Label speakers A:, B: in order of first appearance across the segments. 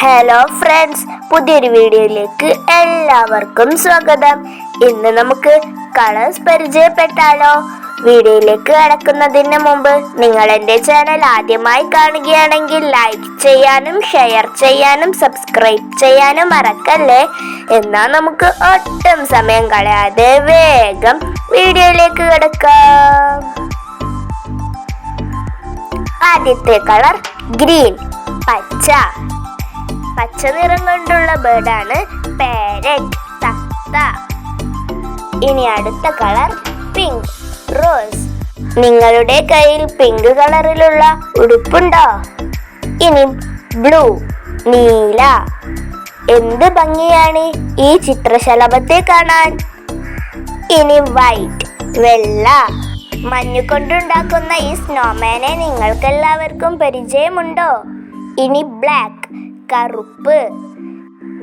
A: hello friends പുതിയൊരു വീഡിയോയിലേക്ക് എല്ലാവർക്കും സ്വാഗതം ഇന്ന് നമുക്ക് കളേഴ്സ് പരിചയപ്പെട്ടാലോ വീഡിയോയിലേക്ക് കടക്കുന്നതിന് മുമ്പ് നിങ്ങൾ എൻ്റെ ചാനൽ ആദ്യമായി കാണുകയാണെങ്കിൽ ലൈക്ക് ചെയ്യാനും ഷെയർ ചെയ്യാനും സബ്സ്ക്രൈബ് ചെയ്യാനും മറക്കല്ലേ എന്നാൽ നമുക്ക് ഒട്ടും സമയം കളയാതെ വേഗം വീഡിയോയിലേക്ക് കിടക്കാം ആദ്യത്തെ കളർ ഗ്രീൻ പച്ച പച്ച നിറം കൊണ്ടുള്ള ബേർഡാണ് പാരറ്റ് ഇനി അടുത്ത കളർ പിങ്ക് റോസ് നിങ്ങളുടെ കയ്യിൽ പിങ്ക് കളറിലുള്ള ഉടുപ്പുണ്ടോ ഇനി ബ്ലൂ നീല എന്ത് ഭംഗിയാണ് ഈ ചിത്രശലഭത്തെ കാണാൻ ഇനി വൈറ്റ് വെള്ള മഞ്ഞു കൊണ്ടുണ്ടാക്കുന്ന ഈ സ്നോമാനെ നിങ്ങൾക്കെല്ലാവർക്കും പരിചയമുണ്ടോ ഇനി ബ്ലാക്ക് കറുപ്പ്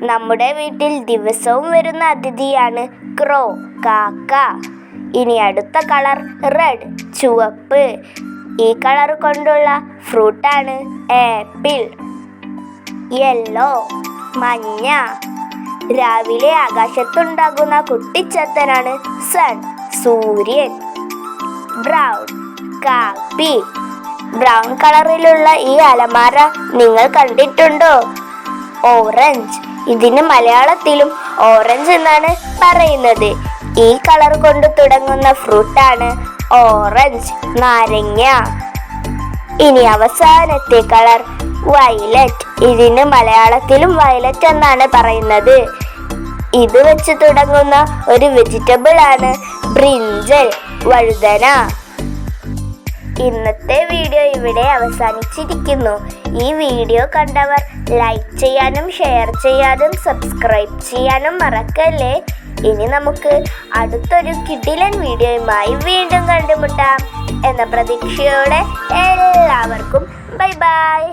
A: നമ്മുടെ വീട്ടിൽ ദിവസവും വരുന്ന അതിഥിയാണ് ക്രോ കാക്ക ഇനി അടുത്ത കളർ റെഡ് ചുവപ്പ് ഈ കളർ കൊണ്ടുള്ള ഫ്രൂട്ടാണ് ആപ്പിൾ യെല്ലോ മഞ്ഞ രാവിലെ ആകാശത്തുണ്ടാകുന്ന കുട്ടിച്ചത്തനാണ് സൺ സൂര്യൻ ബ്രൗൺ കാപ്പി ബ്രൗൺ കളറിലുള്ള ഈ അലമാര നിങ്ങൾ കണ്ടിട്ടുണ്ടോ ഓറഞ്ച് ഇതിന് മലയാളത്തിലും ഓറഞ്ച് എന്നാണ് പറയുന്നത് ഈ കളർ കൊണ്ട് തുടങ്ങുന്ന ഫ്രൂട്ടാണ് ഓറഞ്ച് നാരങ്ങ ഇനി അവസാനത്തെ കളർ വയലറ്റ് ഇതിന് മലയാളത്തിലും വയലറ്റ് എന്നാണ് പറയുന്നത് ഇത് വെച്ച് തുടങ്ങുന്ന ഒരു വെജിറ്റബിൾ ആണ് ബ്രിഞ്ചൽ വഴുതന ഇന്നത്തെ വീഡിയോ ഇവിടെ അവസാനിച്ചിരിക്കുന്നു ഈ വീഡിയോ കണ്ടവർ ലൈക്ക് ചെയ്യാനും ഷെയർ ചെയ്യാനും സബ്സ്ക്രൈബ് ചെയ്യാനും മറക്കല്ലേ ഇനി നമുക്ക് അടുത്തൊരു കിടിലൻ വീഡിയോയുമായി വീണ്ടും കണ്ടുമുട്ടാം എന്ന പ്രതീക്ഷയോടെ എല്ലാവർക്കും ബൈ ബൈ